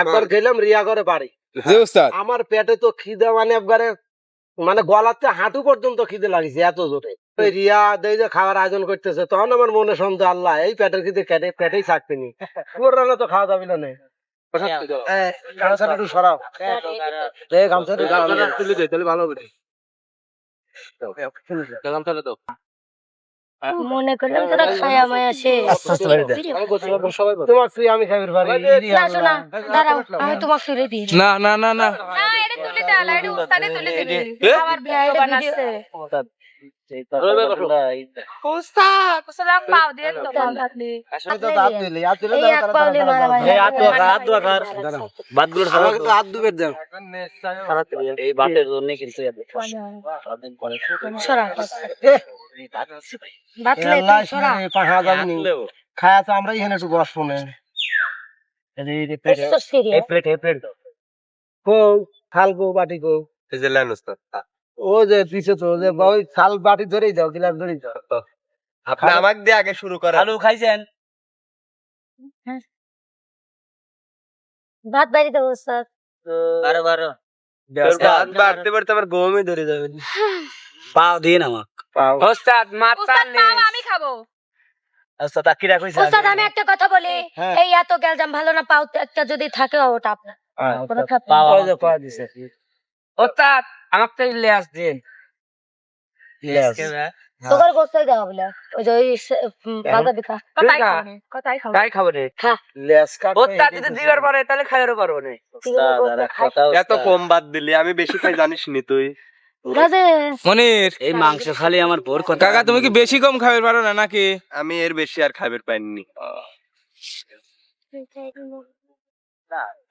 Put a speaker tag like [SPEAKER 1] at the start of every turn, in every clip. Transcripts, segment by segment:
[SPEAKER 1] একবার গেলাম রিয়া করে বাড়ি।
[SPEAKER 2] জি
[SPEAKER 1] আমার পেটে তো খিদে মানে একবারে মানে গলাতে হাঁটু পর্যন্ত খিদে লাগিছে এত জোরে। ওই রিয়া দেই যে খাওয়ার আয়োজন করতেছে তখন আমার মনে সন্দেহ আল্লাহ এই পেটের খিদে কেটে পেটেই থাকবে নি। পুরো তো খাওয়া যাবে না গামছাটা একটু সরাও। গামছাটা
[SPEAKER 2] তুলে দে তাহলে ভালো হবে গামছাটা দাও।
[SPEAKER 3] মনে করলাম তোরা খায়া মায়া শেষ।
[SPEAKER 1] আস্তে আস্তে বাড়ি দে। তোমার স্ত্রী আমি খাবির বাড়ি।
[SPEAKER 3] না শোনা দাঁড়াও আমি তোমাকে তুলে দিই।
[SPEAKER 2] না না না না।
[SPEAKER 4] না এটা তুলে দে আলা এটা উস্তাদে তুলে
[SPEAKER 2] এ?
[SPEAKER 4] আমার
[SPEAKER 3] হ্যাঁ,
[SPEAKER 4] ভিডিও।
[SPEAKER 3] এটা
[SPEAKER 4] বানাচ্ছে দে
[SPEAKER 3] ভাই। সরা।
[SPEAKER 1] নি। খায়া তো আমরাই এখানে একটু বসবো না
[SPEAKER 3] তো সিরিয়াস
[SPEAKER 5] প্লেট এই প্লেট
[SPEAKER 1] কো থাল কো বাটি কো
[SPEAKER 2] এই যে লাইন উস্তাদ
[SPEAKER 1] ও যে পিছে তো যে ওই থাল বাটি ধরেই যাও গিলাস ধরেই যাও
[SPEAKER 2] আপনি আমাকে দিয়ে আগে শুরু করেন
[SPEAKER 5] আলু খাইছেন
[SPEAKER 3] ভাত বাড়ি দেবো স্যার
[SPEAKER 5] বারো বারো
[SPEAKER 2] ভাত বাড়তে বাড়তে আমার গমই ধরে যাবে
[SPEAKER 5] পাও দিন আমাক
[SPEAKER 1] পাও।
[SPEAKER 2] ওস্তাদ
[SPEAKER 4] আমি খাব।
[SPEAKER 5] আচ্ছা রাখইছে
[SPEAKER 3] ওস্তাদ আমি একটা কথা বলি।
[SPEAKER 1] হ্যাঁ।
[SPEAKER 3] এই এত গ্যালজাম ভালো না পাও একটা যদি থাকে ওটা আপনার। না।
[SPEAKER 5] পাও
[SPEAKER 1] ওই যে কয়া দিছে।
[SPEAKER 5] ওস্তাদ আমাকে লেস দিন।
[SPEAKER 1] লেস।
[SPEAKER 3] তোকে গোস্তাই দেওয়া বলে। ওই যে বিকা
[SPEAKER 4] কথাই খাব কথাই খাব
[SPEAKER 5] তাই খাব রে
[SPEAKER 1] লেস কাট
[SPEAKER 5] ওস্তাদ যদি দিবার পরে তাহলে খাইরও পারব না।
[SPEAKER 2] এত কম বাদ দিলি আমি বেশি খাই জানিস নি তুই?
[SPEAKER 6] মনির।
[SPEAKER 5] এই মাংস খালি আমার বোর কথা।
[SPEAKER 6] কাকা তুমি কি বেশি কম খাবে পারো না নাকি?
[SPEAKER 2] আমি এর বেশি আর খাবার পাইনি।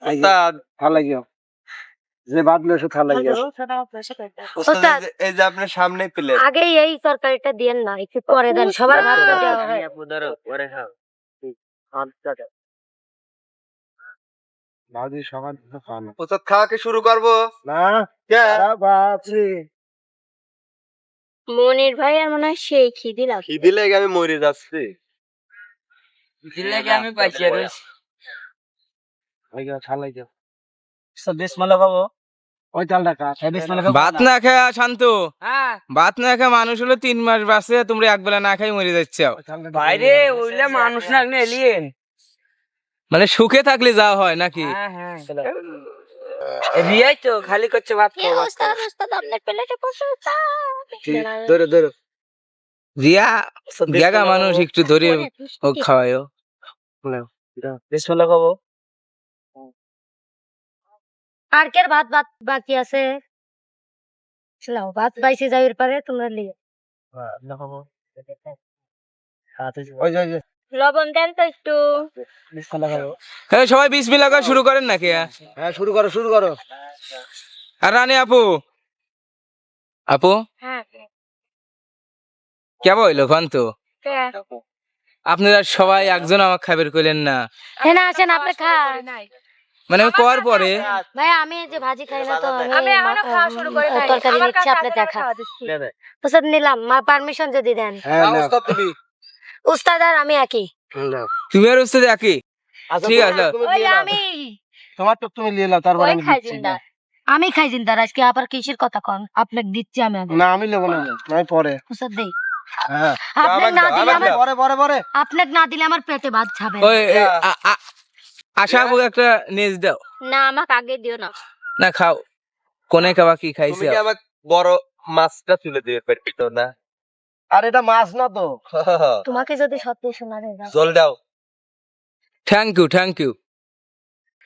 [SPEAKER 2] ওস্তাদ।
[SPEAKER 1] ভালো লাগিও যে বাদলো এসে ভালো লাগিও
[SPEAKER 2] ওস্তাদ
[SPEAKER 3] ওস্তাদ।
[SPEAKER 2] এই যে- আপনার সামনে প্লেট
[SPEAKER 3] আগে এই তরকারিটা না একটু পরে দেন সবার ভাত দেওয়া হয়।
[SPEAKER 5] ধরো পরে খাও।
[SPEAKER 1] ভাজি সবার
[SPEAKER 2] ওস্তাদ খাওয়াকে শুরু করব?
[SPEAKER 1] না।
[SPEAKER 2] কে
[SPEAKER 3] মনির ভাই আর মনে হয় সেই খিদি লাগছে।
[SPEAKER 2] খিদি লেগে আমি মরে যাচ্ছি।
[SPEAKER 5] কি আমি পাইছি আর
[SPEAKER 1] ভালো
[SPEAKER 6] ভাত না খায় শান্ত।
[SPEAKER 5] হ্যাঁ।
[SPEAKER 6] ভাত না খায় মানুষ হলো তিন মাস বাঁচে তোমরা এক বেলা না খাই মরে যাচ্ছে।
[SPEAKER 5] বাইরে ওইলে মানুষ না এলিয়েন
[SPEAKER 6] মানে সুখে থাকলে যাওয়া হয় নাকি?
[SPEAKER 5] হ্যাঁ হ্যাঁ। রিয়াই তো খালি করছে ভাত খাও ভাত খাও।
[SPEAKER 3] ওস্তাদ ওস্তাদ আপনার প্লেটে বসে
[SPEAKER 1] ধরো ধরো।
[SPEAKER 6] রিয়া গেগা মানুষ একটু ধরে ও খাওয়ায়
[SPEAKER 5] বেশ ভালো খাব।
[SPEAKER 3] আর কের ভাত ভাত বাকি আছে? চলাও ভাত বাইসে যাইর পারে তোমরা লিয়ে
[SPEAKER 1] ওই যে ওই যে।
[SPEAKER 3] লবণ দেন তো একটু।
[SPEAKER 5] বেশ ভালো খাব
[SPEAKER 6] হ্যাঁ সবাই শুরু করেন নাকি?
[SPEAKER 1] হ্যাঁ শুরু করো শুরু করো।
[SPEAKER 6] আর রানী আপু? আপু?
[SPEAKER 3] হ্যাঁ।
[SPEAKER 6] কেমন হইল খান তো আপনারা সবাই একজন আমার খাবার কইলেন না।
[SPEAKER 3] হ্যাঁ না আসেন আপনি খান।
[SPEAKER 6] মানে করার পরে।
[SPEAKER 3] ভাই আমি যে ভাজি খাই না তো
[SPEAKER 4] আমি এখনও খাওয়া শুরু করি নাই।
[SPEAKER 3] তরকারি আপনি দেখা। নিলাম মা পারমিশন যদি দেন।
[SPEAKER 1] হ্যাঁ নাও।
[SPEAKER 3] উস্তাদ আর আমি একই।
[SPEAKER 6] তুমি আর উস্তাদ একই?
[SPEAKER 1] আচ্ছা,
[SPEAKER 6] ঠিক আছে।
[SPEAKER 3] ওই আমি
[SPEAKER 1] তোমার তো তুমি নিয়ে নাও তারপর আমি
[SPEAKER 3] খাই
[SPEAKER 1] দিচ্ছি।
[SPEAKER 3] আমি খাই জিন্দার আজকে আবার কিসের কথা কন? আপনাকে দিচ্ছি আমি
[SPEAKER 1] না আমি নেব না আমি পরে।
[SPEAKER 3] উস্তাদ দেই।
[SPEAKER 1] হ্যাঁ।
[SPEAKER 3] আপনাকে না দিলে আমার পেটে ভাত
[SPEAKER 6] আ- আশা আপু একটা নেজ দাও।
[SPEAKER 3] না আমাকে আগে দিও না।
[SPEAKER 6] না খাও। কোনে খাবা কি খাইছে?
[SPEAKER 2] কি আমার বড় মাছটা তুলে দিবে পারতো না?
[SPEAKER 1] আর এটা মাছ না তো।
[SPEAKER 3] তোমাকে যদি সত্যি শোনা
[SPEAKER 2] জল দাও।
[SPEAKER 6] থ্যাংক ইউ থ্যাংক ইউ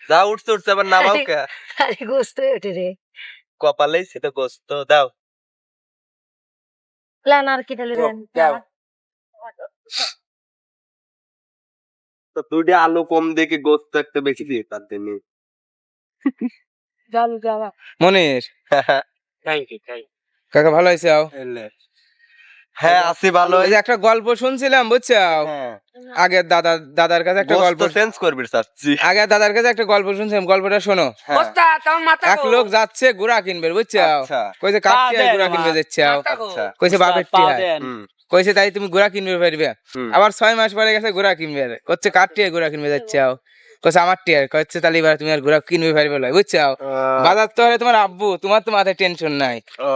[SPEAKER 2] যা উঠছে উঠছে আবার নামাও কে?
[SPEAKER 3] আরে গোস্ত ওঠে রে।
[SPEAKER 2] কপালেই সেটা গোস্ত দাও।
[SPEAKER 3] প্ল্যান আর কি তাহলে
[SPEAKER 1] দাও।
[SPEAKER 2] তো দুটি আলু কম দেখে গোস্ত একটা বেশি দিয়ে তার জন্য।
[SPEAKER 6] মনির।
[SPEAKER 5] থ্যাংক ইউ থ্যাংক
[SPEAKER 6] কাকা ভালো আও।
[SPEAKER 2] হ্যাঁ আছি ভালো।
[SPEAKER 6] ওই যে একটা গল্প শুনছিলাম বুঝছ
[SPEAKER 1] হ্যাঁ।
[SPEAKER 6] আগে দাদা দাদার কাছে একটা গল্প
[SPEAKER 2] চেঞ্জ করবি চাচ্ছি।
[SPEAKER 6] আগে দাদার কাছে একটা গল্প শুনছিলাম গল্পটা শোনো।
[SPEAKER 2] হ্যাঁ।
[SPEAKER 6] এক লোক যাচ্ছে গুড়া কিনবে বুঝছ
[SPEAKER 2] আচ্ছা।
[SPEAKER 6] কইছে কাটতে গুড়া কিনবে যাচ্ছে কইছে বাপের টিয়া কইছে তাই তুমি গুড়া কিনবে পারবে? আবার ছয় মাস পরে গেছে গুড়া কিনবে করছে কাটতে গুড়া কিনবে যাচ্ছে কইছে আমার টিয়ার কইছে তাহলে এবার তুমি আর ঘোরা কিনবে পারবে লয় বুঝছ বাজার তো হলে তোমার আব্বু তোমার তো মাথায় টেনশন নাই।
[SPEAKER 2] ও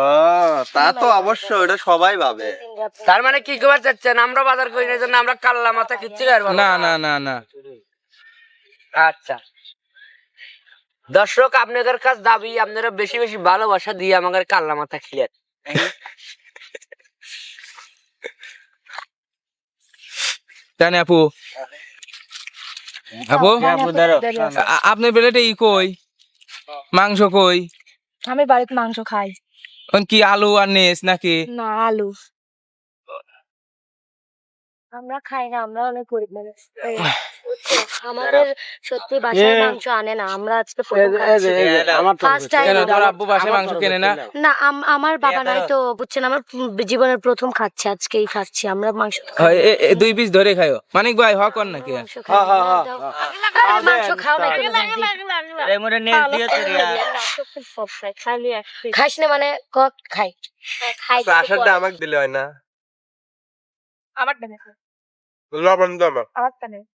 [SPEAKER 2] তা তো অবশ্যই ওটা সবাই ভাবে।
[SPEAKER 5] তার মানে কি চাচ্ছেন? আমরা বাজার করি না জন্য আমরা কাল্লা মাথা কিচ্ছু পারব
[SPEAKER 6] না না। না না
[SPEAKER 5] আচ্ছা। দর্শক আপনাদের কাছ দাবি আপনারা বেশি বেশি ভালোবাসা দিয়ে আমাদের কাল্লা মাথা খিলেন।
[SPEAKER 6] জানি আপু। আপু আ- আপনার বেলেটে ই কই? মাংস কই?
[SPEAKER 4] আমি বাড়িতে মাংস খাই।
[SPEAKER 6] কি আলু আর নেস নাকি?
[SPEAKER 4] না আলু।
[SPEAKER 3] আমরা খাই না আমরা অনেক গরিব মানুষ? আমাদের সত্যি বাসায় মাংস আনে না। আমরা আজকে
[SPEAKER 6] আব্বু বাসায় মাংস কেনে না?
[SPEAKER 3] না বাবা নাই তো বুঝছেন? আমার জীবনের প্রথম খাচ্ছে আজকেই খাচ্ছি। আমরা মাংস তো খাই।
[SPEAKER 6] হয়, এ- এ- দুই পিস ধরে খাইও। মানিক ভাই হক কর নাকি?
[SPEAKER 3] মাংস খাই। না, দাও। আরে মাংস খাও না খাইস না মানে কক খাই।
[SPEAKER 2] আশাটা আমাকে দিলে হয় না।
[SPEAKER 4] আমার
[SPEAKER 2] লবণ
[SPEAKER 4] আমার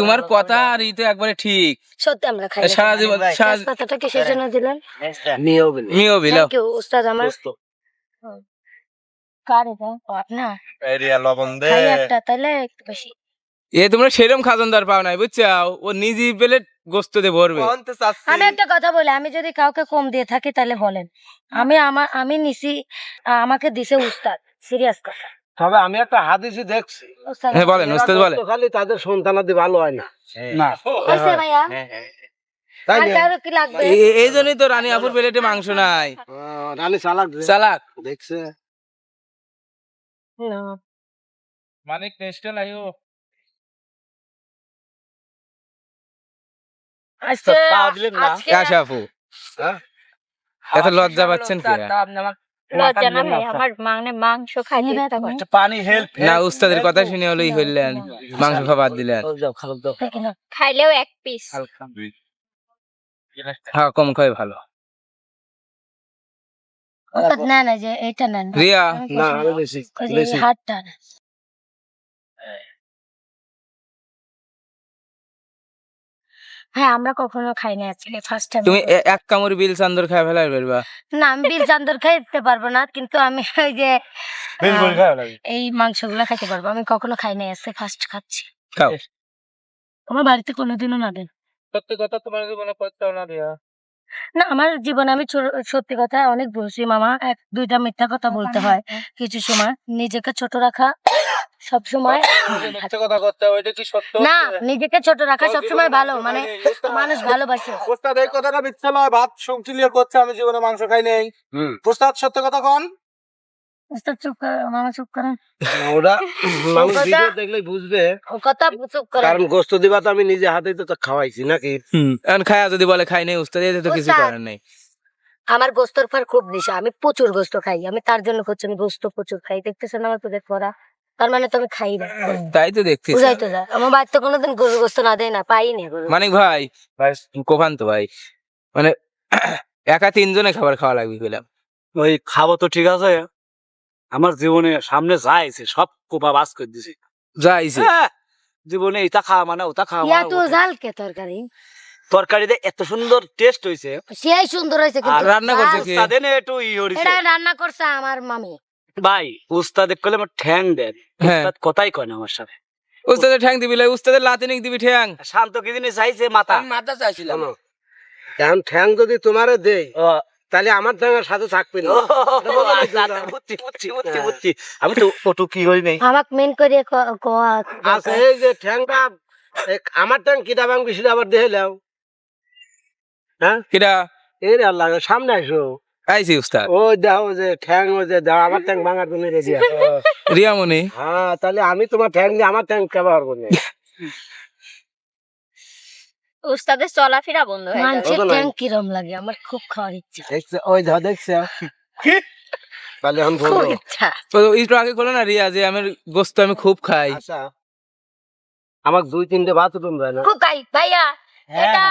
[SPEAKER 6] তোমার কথা আর ই তো একবারে ঠিক।
[SPEAKER 3] সত্যি আমরা খাই
[SPEAKER 6] সারা জীবন সারা
[SPEAKER 3] তেজপাতাটা কিসের জন্য দিলেন?
[SPEAKER 1] নিয়েও বিনি।
[SPEAKER 6] মিও বিলো
[SPEAKER 3] উস্তাদ আমার। কার এটা? না।
[SPEAKER 2] এরিয়া লবণ দে
[SPEAKER 3] খাই একটা তাহলে একটু বেশি।
[SPEAKER 6] এ তোমরা সেরম খাজনদার পাও নাই বুঝছ? ও নিজে পেলে গোস্ত দিয়ে ভরবে?
[SPEAKER 3] আমি একটা কথা বলি আমি যদি কাউকে কম দিয়ে থাকি তাহলে বলেন। আমি আমার আমি নিছি আমাকে দিছে উস্তাদ। সিরিয়াস কথা।
[SPEAKER 1] তবে আমি একটা হাদিসি দেখছি।
[SPEAKER 6] হ্যাঁ বলেন উস্তাদ বলেন।
[SPEAKER 1] খালি তাদের সন্তানাদি ভালো হয় না।
[SPEAKER 3] ভাইয়া। আর
[SPEAKER 1] না?
[SPEAKER 3] কি লাগবে?
[SPEAKER 6] এ- এ- এই জন্যই তো রানী আপুর প্লেটে মাংস নাই।
[SPEAKER 1] রানী চালাক
[SPEAKER 6] চালাক
[SPEAKER 1] দেখছে।
[SPEAKER 6] মানিক টেস্ট লাইও আশা আপু।
[SPEAKER 1] হ্যাঁ?
[SPEAKER 6] এত লজ্জা পাচ্ছেন কি?
[SPEAKER 3] লজ্জা না ভাই, আমার মানে মাংস খাইতে ইচ্ছা করে।
[SPEAKER 1] পানি হেল্প
[SPEAKER 6] না উস্তাদের কথা শুনে হলেই হইলেন। মাংস খাবার দিলেন।
[SPEAKER 3] খাইলেও এক পিস
[SPEAKER 6] হ্যাঁ কম খাই ভালো।
[SPEAKER 3] না না যে এটা
[SPEAKER 6] রিয়া?
[SPEAKER 1] না আমি বেশি বেশি।
[SPEAKER 3] হাতটা নেন। হ্যাঁ আমরা কখনো খাই না আজকে ফার্স্ট টাইম
[SPEAKER 6] তুমি এ- এক কামড় বিল চান্দর খাই ফেলাই পারবা
[SPEAKER 3] না আমি বিল চান্দর খাইতে পারব না কিন্তু আমি ওই যে এই মাংসগুলো খাইতে পারব। আমি কখনো খাই নাই আজকে ফার্স্ট খাচ্ছি।
[SPEAKER 6] খাও।
[SPEAKER 3] আমার বাড়িতে কোনোদিনও না দেন?
[SPEAKER 6] সত্যি কথা তোমার জীবনে না রিয়া
[SPEAKER 3] না আমার জীবনে আমি ছো- সত্যি কথা অনেক বলছি মামা। এক দুইটা মিথ্যা কথা বলতে হয়। কিছু সময়। নিজেকে ছোট রাখা সব সময়
[SPEAKER 6] কথা করতে ওইটা কি সত্য
[SPEAKER 3] না নিজেকে ছোট রাখা সব সময় ভালো মানে মানুষ ভালোবাসে।
[SPEAKER 1] ওস্তাদ এই কথাটা মিথ্যা নয় ভাত করছে আমি জীবনে মাংস খাই নাই। ওস্তাদ সত্য কথা কোন।
[SPEAKER 3] উস্তাদ চুপ করে মামা চুপ করেন
[SPEAKER 1] ওরা মানুষ ভিডিও দেখলেই বুঝবে।
[SPEAKER 3] ও কথা চুপ করেন
[SPEAKER 1] কারণ গোস্ত দিবা তো আমি নিজে হাতে তো খাওয়াইছি নাকি?
[SPEAKER 6] এখন খায়া যদি বলে খাই নাই উস্তাদ এতে তো কিছু। করার নেই।
[SPEAKER 3] আমার গোস্তর পর খুব নেশা আমি প্রচুর গোস্ত খাই আমি তার জন্য হচ্ছে আমি গোস্ত প্রচুর খাই দেখতেছেন আমার পেটের পড়া? তার মানে তো আমি খাই না।
[SPEAKER 6] তাই তো দেখছি
[SPEAKER 3] বুঝাই তো যায় আমার বাড়িতে কোনোদিন গরুর গোস্ত না দেয় না পাই না
[SPEAKER 6] মানিক ভাই ভাই কোফান তো ভাই। মানে একা তিনজনে খাবার খাওয়া লাগবে বললাম
[SPEAKER 7] ওই খাব তো ঠিক আছে। আমার জীবনে সামনে যাইছে সব কোপা বাস করে দিছে।
[SPEAKER 6] যাইছে
[SPEAKER 7] হ্যাঁ, জীবনে এটা খাওয়া মানে ওটা খাওয়া
[SPEAKER 3] ইয়া
[SPEAKER 7] মানে
[SPEAKER 3] তো জাল কে তরকারি?
[SPEAKER 7] তরকারিতে এত সুন্দর টেস্ট হইছে।
[SPEAKER 3] সেই সুন্দর হয়েছে কিন্তু।
[SPEAKER 6] রান্না করছে। কি?
[SPEAKER 7] একটু ই হরিছে
[SPEAKER 3] এটা রান্না করছে আমার মামি।
[SPEAKER 7] ভাই উস্তাদে কলে আমার ঠ্যাং দেন
[SPEAKER 6] হ্যাঁ
[SPEAKER 7] উস্তাদ কথাই কয় না আমার সাথে
[SPEAKER 6] উস্তাদের ঠ্যাং দিবি লাই উস্তাদের লাতিনিক দিবি ঠ্যাং
[SPEAKER 7] শান্ত কি জিনিস চাইছে মাথা
[SPEAKER 5] মাথা চাইছিলাম
[SPEAKER 1] এখন ঠ্যাং যদি তোমারে দেই তাহলে আমার সাথে থাকবে না
[SPEAKER 7] ও, আচ্ছা, আচ্ছা, বুঝছি, বুঝছি, বুঝছি, বুঝছি। আমি তো পটু কি হই নাই
[SPEAKER 3] আমাক মেন করে
[SPEAKER 1] আচ্ছা এই যে ঠ্যাংটা আমার ঠ্যাং কিটা ভাঙবি সেটা আবার দেখে লাও
[SPEAKER 6] কিরা
[SPEAKER 1] এই রে আল্লাহ সামনে আসো
[SPEAKER 6] আইছি উস্তাদ।
[SPEAKER 1] ওই দেখো যে ঠ্যাং ওই যে দাও আমার ঠ্যাং ভাঙার জন্য রেডি
[SPEAKER 6] রিয়ামণি।
[SPEAKER 1] হ্যাঁ তাহলে আমি তোমার ঠ্যাং দিয়ে আমার ঠ্যাং ব্যবহার করব
[SPEAKER 4] উস্তাদের চলাফেরা বন্ধ হয়ে গেছে।
[SPEAKER 3] ট্যাং কিরম লাগে? আমার খুব খাওয়ার ইচ্ছা।
[SPEAKER 1] দেখছ ওই দেখছ। তাহলে এখন
[SPEAKER 3] ইচ্ছা।
[SPEAKER 6] একটু আগে না রিয়া যে আমি গোস্ত আমি খুব খাই।
[SPEAKER 1] আচ্ছা। আমার দুই তিনটে বাথরুম যায় না।
[SPEAKER 3] খুব খাই ভাইয়া। এটা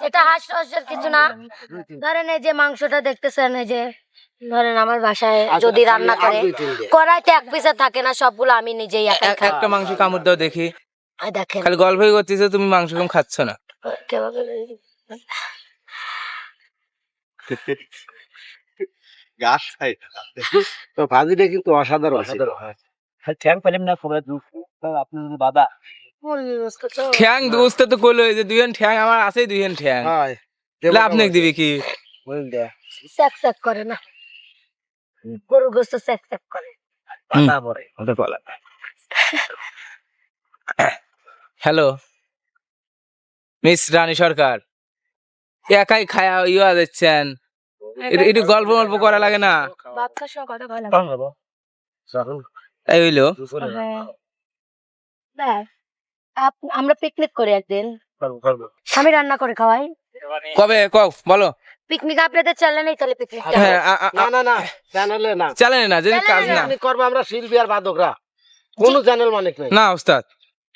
[SPEAKER 3] এটা হাস্যরসের কিছু না। ধরেন এই যে মাংসটা দেখতেছেন এই যে ধরেন আমার বাসায়
[SPEAKER 1] আচ্ছা,
[SPEAKER 3] যদি রান্না করে কড়াইতে এক পিসে থাকে না সবগুলো আমি নিজেই একাই খাই।
[SPEAKER 6] একটা মাংস কামড় দাও দেখি।
[SPEAKER 3] দেখেন।
[SPEAKER 6] খালি গল্পই করতেছো তুমি মাংস কম খাচ্ছ না।
[SPEAKER 3] কীভাবে
[SPEAKER 2] গাছ খাই।
[SPEAKER 1] তো ভাজিটা কিন্তু অসাধারণ।
[SPEAKER 7] ঠ্যাং পেলাম না খবর আপনি যদি বাধা
[SPEAKER 6] ঠ্যাং দোস্ত তো কইলো এই যে দুইজন ঠ্যাং আমার আছেই দুইজন ঠ্যাং।
[SPEAKER 1] হয়।
[SPEAKER 6] তাহলে আপনি দিবি কি?
[SPEAKER 1] বুঝলে?
[SPEAKER 3] স্যাক স্যাক করে না। গরুর গোস্ত স্যাক স্যাক করে।
[SPEAKER 7] বাধা পরে
[SPEAKER 6] হ্যালো। মিস রানী সরকার একাই খায়া ইয়া দিচ্ছেন। একটু- গল্প গল্প করা লাগে না?
[SPEAKER 4] বলা?
[SPEAKER 6] এই হইল।
[SPEAKER 3] আপ- আমরা পিকনিক করি একদিন। আমি রান্না করে খাওয়াই।
[SPEAKER 6] কবে? কও বলো।
[SPEAKER 3] পিকনিক আপনাদের চ্যানেল নেই তাহলে পিকনিক
[SPEAKER 6] হ্যাঁ আ- আ-
[SPEAKER 1] না না না চ্যানেলে না।
[SPEAKER 6] চালে না যদি কাজ না।
[SPEAKER 1] করব আমরা শিল্পী আর বাদকরা। কোন চ্যানেল মানিক নেই।
[SPEAKER 6] না ওস্তাদ।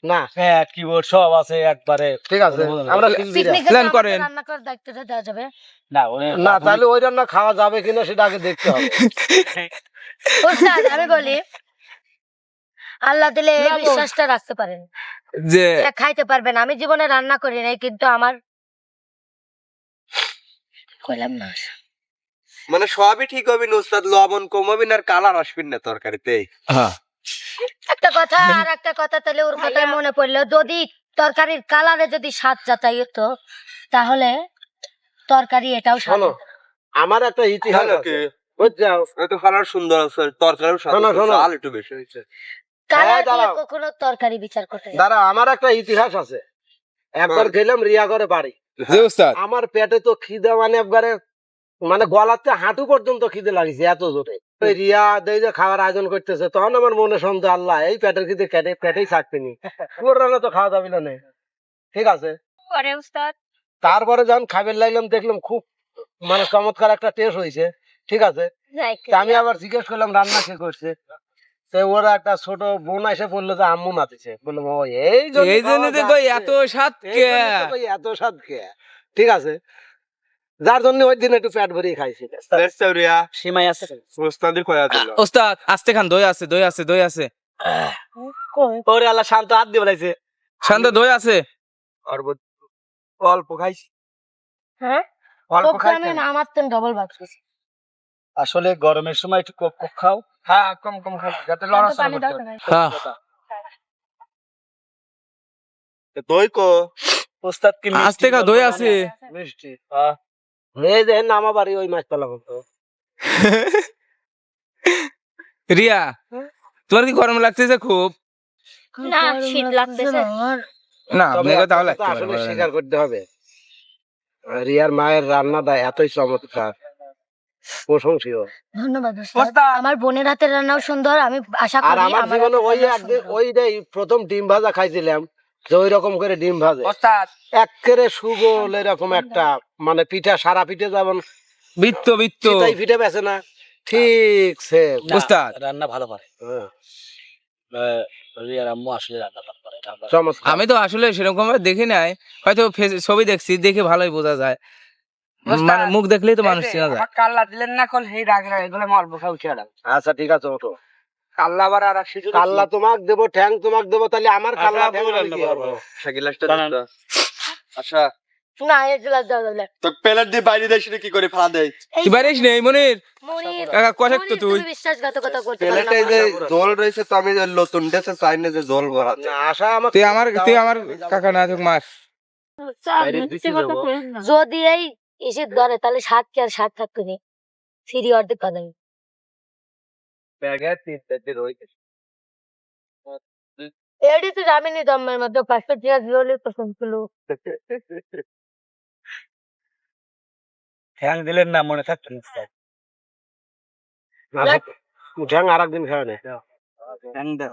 [SPEAKER 1] না।
[SPEAKER 7] হ্যাঁ কিবোর্ড সব আছে একবারে।
[SPEAKER 1] ঠিক আছে আমরা শিল্পীরা
[SPEAKER 3] পিকনিক
[SPEAKER 6] Plan করেন।
[SPEAKER 3] রান্না করার দায়িত্বটা দেওয়া যাবে।
[SPEAKER 7] না
[SPEAKER 1] না তাহলে ওই রান্না খাওয়া যাবে কিনা সেটা আগে দেখতে হবে।
[SPEAKER 3] ওস্তাদ আমি বলি আল্লাহ দিলে এই বিশ্বাসটা রাখতে পারেন।
[SPEAKER 6] যে
[SPEAKER 3] খাইতে পারবেন আমি জীবনে রান্না করি নাই কিন্তু আমার কইলাম না।
[SPEAKER 2] মানে সবই ঠিক হবে লবণ আর কালার আসবেন না তরকারিতে।
[SPEAKER 6] হ্যাঁ।
[SPEAKER 3] একটা কথা আর একটা কথা তাহলে ওর মনে পড়ল যদি তরকারির কালারে যদি স্বাদ যাতাই হতো তাহলে তরকারি এটাও
[SPEAKER 1] শোনো আমার একটা ইতিহাস আছে। বুঝছ
[SPEAKER 2] তো কালার সুন্দর আছে তরকারিও স্বাদ আছে। চাল একটু বেশি হয়েছে।
[SPEAKER 1] হ্যাঁ,
[SPEAKER 3] দিয়ে কখনো তরকারি বিচার করতে
[SPEAKER 1] দাঁড়া আমার একটা ইতিহাস আছে। একবার গেলাম রিয়া করে বাড়ি আমার পেটে তো খিদে মানে একবারে মানে গলাতে হাঁটু পর্যন্ত খিদে লাগিছে এত জোরে। রিয়া দেই যে খাওয়ার আয়োজন করতেছে তখন আমার মনে সন্দেহ আল্লাহ এই পেটের খিদে কেটে পেটেই থাকবে নি। রান্না তো খাওয়া যাবে না ঠিক আছে। তারপরে যখন খাবার লাগলাম দেখলাম খুব মানে চমৎকার একটা টেস্ট হয়েছে ঠিক আছে। আমি আবার জিজ্ঞেস করলাম রান্না কে করছে? তো ওরা একটা ছোট বোন এসে বলল যে আম্মু নাতিছে। বললাম ও এই জন্য
[SPEAKER 6] এই জন্য তো
[SPEAKER 1] খাওয়া
[SPEAKER 6] কই
[SPEAKER 1] যাচ্ছে।
[SPEAKER 6] এত স্বাদ কে
[SPEAKER 1] জন্যই তো কই এত স্বাদ কে? ঠিক আছে। যার জন্য ওই দিন একটু পেট ভরিয়ে খাইছি।
[SPEAKER 7] সীমাই আছে।
[SPEAKER 2] উস্তাদের কয়া দিল?
[SPEAKER 6] ওস্তাদ আস্তে খান দই আছে দই আছে দই আছে।
[SPEAKER 7] ওরে আল্লাহ শান্ত হাত দিয়ে বলাইছে।
[SPEAKER 6] শান্ত দই আছে।
[SPEAKER 2] অল্প খাইছি।
[SPEAKER 3] হ্যাঁ?
[SPEAKER 2] অল্প খাইছি
[SPEAKER 3] জানে আমার তো ডবল বাক্স
[SPEAKER 7] আসলে গরমের সময় একটু কক খাও।
[SPEAKER 2] হ্যাঁ কম কম খাই যাতে লড়াচড়া করতে
[SPEAKER 6] হ্যাঁ।
[SPEAKER 2] দই কো।
[SPEAKER 7] ওস্তাদ কি মিষ্টি
[SPEAKER 6] আস্তে দই আছে
[SPEAKER 1] মিষ্টি এই যে নামা বাড়ি ওই মাছ পালা করতো
[SPEAKER 6] রিয়া তোমার কি গরম লাগতেছে খুব?
[SPEAKER 4] না, শীত লাগতেছে।
[SPEAKER 6] না
[SPEAKER 1] তবে
[SPEAKER 6] আপনাকে
[SPEAKER 1] একটা
[SPEAKER 6] তাহলে
[SPEAKER 1] আসলে স্বীকার করতে হবে। রিয়ার মায়ের রান্নাটা এতই চমৎকার। প্রশংসীয়
[SPEAKER 3] ধন্যবাদ আমার বোনের হাতের রান্নাও সুন্দর আমি আশা করি
[SPEAKER 1] আমার
[SPEAKER 3] আমার
[SPEAKER 1] জীবনে ওই একদিন ওইটাই প্রথম ডিম ভাজা খাইছিলাম যে ওই রকম করে ডিম ভাজে। একেরে সুগোল এরকম একটা মানে পিঠা সারা পিঠে যেমন
[SPEAKER 6] বৃত্ত বৃত্ত!
[SPEAKER 1] পিঠে বেছে না ঠিক
[SPEAKER 6] ওস্তাদ।
[SPEAKER 7] রান্না ভালো পারে
[SPEAKER 1] চমৎকার।
[SPEAKER 6] আমি তো আসলে সেরকম ভাবে দেখি নাই হয়তো ছবি দেখছি দেখে ভালোই বোঝা যায়। মানে মুখ দেখলেই তো মানুষ চেনা যায়।
[SPEAKER 5] আমার কাল্লা দিলেন না কোন সেই রাগ রাগ এগুলো খাও ছেড়া
[SPEAKER 1] আচ্ছা ঠিক আছে ওঠো।
[SPEAKER 5] কাল্লা আবার আর এক শিশু
[SPEAKER 1] কাল্লা তোমাক দেবো ঠ্যাং তোমাক দেবো তাহলে আমার কাল্লা
[SPEAKER 2] আচ্ছা,
[SPEAKER 1] আমি
[SPEAKER 2] না
[SPEAKER 1] কি
[SPEAKER 2] বাবা।
[SPEAKER 1] করব?
[SPEAKER 2] সে গিলাসটা
[SPEAKER 7] দাঁড়ান।
[SPEAKER 2] দিত। আচ্ছা।
[SPEAKER 3] না এই গ্লাস দাও দাও, দাও।
[SPEAKER 2] তো প্লেট দিয়ে বাইরে দেয় কি করে? ফেলা দেয়।
[SPEAKER 6] তুই বাইরেস নেই মনির।
[SPEAKER 3] মনির
[SPEAKER 6] কাকা কষাক তো তুই।
[SPEAKER 3] বিশ্বাসঘাতকতা করতে পারো না।
[SPEAKER 2] যে জল রয়েছে তো আমি যে নতুন চাই না যে জল ভরাতে।
[SPEAKER 1] না, আশা আমার
[SPEAKER 6] তুই আমার তুই আমার কাকা না
[SPEAKER 1] দেবো।
[SPEAKER 3] যদি এই ইসির ধরে তাহলে সাত কি আর সাত থাকতো নি? ফিরি অর্ধেক
[SPEAKER 2] রয়েছে
[SPEAKER 3] এডি তো জামিনি দমের মধ্যে পাঁচটা চেয়ার জলের পছন্দ ছিল
[SPEAKER 7] ঠ্যাং দিলেন না মনে থাকতো না
[SPEAKER 1] ঠ্যাং আর একদিন খাওয়া নেই
[SPEAKER 7] ঠ্যাং দাও।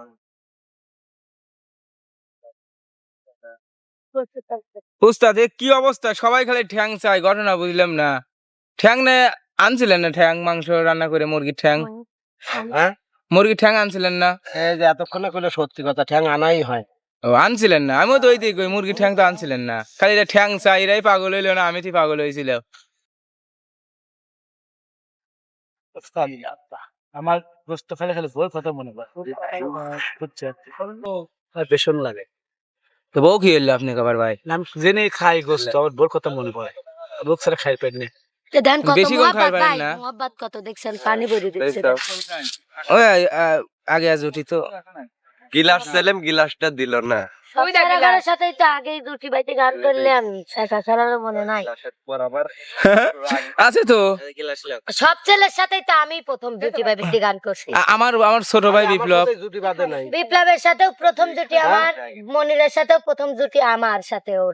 [SPEAKER 6] উস্তাদ এ কি অবস্থা? সবাই খালি ঠ্যাং চাই ঘটনা বুঝলাম না। ঠ্যাং নে আনছিলেন না ঠ্যাং মাংস রান্না করে মুরগির ঠ্যাং?
[SPEAKER 1] হ্যাঁ?
[SPEAKER 6] মুরগির ঠ্যাং আনছিলেন না?
[SPEAKER 1] এই যে এতক্ষণে কইলে সত্যি কথা ঠ্যাং আনাই হয়।
[SPEAKER 6] ও আনছিলেন না? আমিও তো ওই দিক ঠ্যাং তো আনছিলেন না। খালি এটা ঠ্যাং চাই এরাই পাগল হইল না আমি তো পাগল হয়েছিল
[SPEAKER 7] আমার গোস্ত খেলে খেলে বই কথা মনে পড়ে। বেসন লাগে।
[SPEAKER 6] তো বউ কি হইল আপনি কবার ভাই?
[SPEAKER 7] আমি জেনে খাই গোস্ত আমার বোর কথা মনে পড়ে। লোক ছাড়া খাই পেট নেই।
[SPEAKER 3] দেন কত
[SPEAKER 6] বেশি কম
[SPEAKER 3] মোহাব্বত
[SPEAKER 6] না।
[SPEAKER 3] মোহাব্বত কত দেখছেন পানি ভরে দিচ্ছে।
[SPEAKER 6] ওই আগে আজ উঠি তো।
[SPEAKER 2] গিলাস চাইলাম গিলাসটা দিল না।
[SPEAKER 3] সব তো আগেই দুটি বাইতে গান করলেন একা মনে নাই।
[SPEAKER 6] আছে তো।
[SPEAKER 3] সব ছেলের সাথেই তো আমি প্রথম জুটি বাইতে গান করছি।
[SPEAKER 6] আমার আমার ছোট ভাই বিপ্লব।
[SPEAKER 1] সাথে জুটি বাঁধে নাই।
[SPEAKER 3] বিপ্লবের সাথেও প্রথম জুটি আমার মনিরের সাথেও প্রথম জুটি আমার সাথে ওর।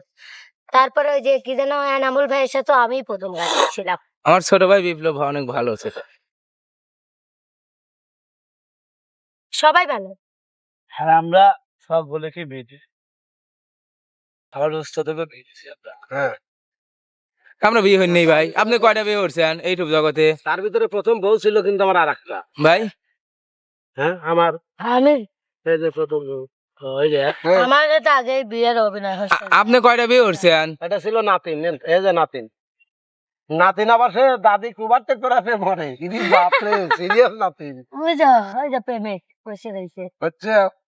[SPEAKER 3] তারপরে ওই যে কি যেন এনামুল ভাইয়ের সাথে আমি প্রথম গান করছিলাম।
[SPEAKER 6] আমার ছোট ভাই বিপ্লব অনেক ভালো ছিল।
[SPEAKER 3] সবাই ভালো?
[SPEAKER 7] আর আমরা আমার আমরা।
[SPEAKER 1] হ্যাঁ।
[SPEAKER 6] আমরা বিয়ে হইনি ভাই। আপনি কয়টা বিয়ে করছেন এইটুক জগতে?
[SPEAKER 1] তার ভিতরে প্রথম বউ ছিল কিন্তু আমার আর একটা
[SPEAKER 6] ভাই?
[SPEAKER 1] হ্যাঁ আমার।
[SPEAKER 3] আমি?
[SPEAKER 1] এই যে প্রথম বউ।
[SPEAKER 7] ওই যে।
[SPEAKER 1] হ্যাঁ,
[SPEAKER 3] আমার তো আগে বিয়ের অভিনয় হচ্ছে।
[SPEAKER 6] আপনি কয়টা বিয়ে করছেন?
[SPEAKER 1] এটা ছিল নাতিন এই যে নাতিন। নাতিন আবার সে দাদি কুবার থেকে করে ফে মরে। ইনি বাপরে সিরিয়াস নাতিন।
[SPEAKER 3] ওই যে ওই যে প্রেমিক বসে রয়েছে।
[SPEAKER 1] হচ্ছে।
[SPEAKER 3] ওই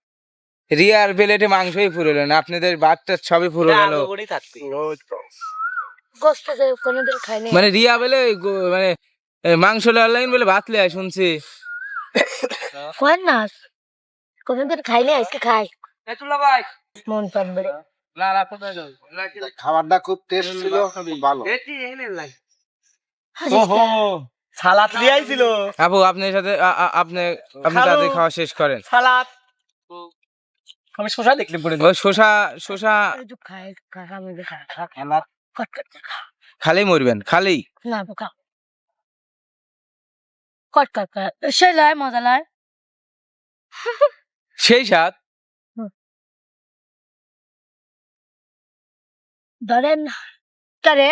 [SPEAKER 6] রিয়ার প্লেটে মাংসই ফুরলো না আপনাদের বাচ্চা সবই ফুরো গেল মানে রিয়া বলে মানে মাংস লাইন বলে ভাত লে শুনছি।
[SPEAKER 3] কোন না কোনোদিন খাইনি আজকে খাই। মন পাবে
[SPEAKER 1] খাবারটা খুব টেস্ট ছিল ভালো।
[SPEAKER 7] ওহো সালাদ দিয়ে আইছিল।
[SPEAKER 6] আপু আপনার সাথে আপনি আপনি। তাদের খাওয়া শেষ করেন।
[SPEAKER 7] সালাদ। আমি শশা দেখলাম পড়ে
[SPEAKER 6] ওই শোষা শোষা
[SPEAKER 3] একটু খাই খাই খাই
[SPEAKER 7] খেলার
[SPEAKER 3] কট কট খা।
[SPEAKER 6] খালেই মরবেন খালেই।
[SPEAKER 3] না খা কট কট খা সে লয় মজা লয়।
[SPEAKER 6] সেই সাথ
[SPEAKER 3] ধরেন কারে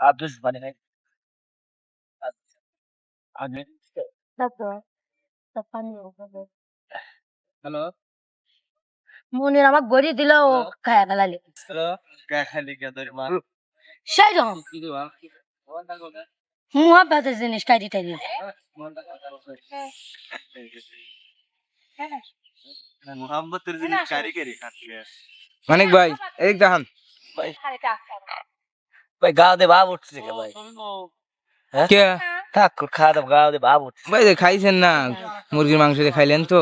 [SPEAKER 7] আব্দুস মানে নাই আগে
[SPEAKER 3] তাতো তা পানি। হবে
[SPEAKER 7] হ্যালো?
[SPEAKER 3] মনির আমাকে গড়ি দিল ও খায়া সেই রকম
[SPEAKER 7] কি দিবা?
[SPEAKER 3] জিনিস খাই দিতে
[SPEAKER 2] জিনিস কারিগরি
[SPEAKER 6] মানিক ভাই এদিক দেখান।
[SPEAKER 7] ভাই। গা দে বাপ উঠছে কে ভাই।
[SPEAKER 6] কে?
[SPEAKER 7] থাক খাওয়া দাও খাওয়া দে বাপ
[SPEAKER 6] ভাই খাইছেন না? মুরগির মাংস দিয়ে খাইলেন তো?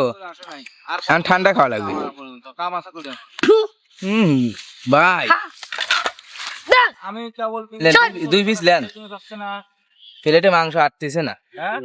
[SPEAKER 6] এখন ঠান্ডা খাওয়া লাগবে। হুম ভাই।
[SPEAKER 7] আমি কেবল
[SPEAKER 6] দুই পিস লেন। প্লেটে মাংস আটতেছে না।
[SPEAKER 7] হ্যাঁ?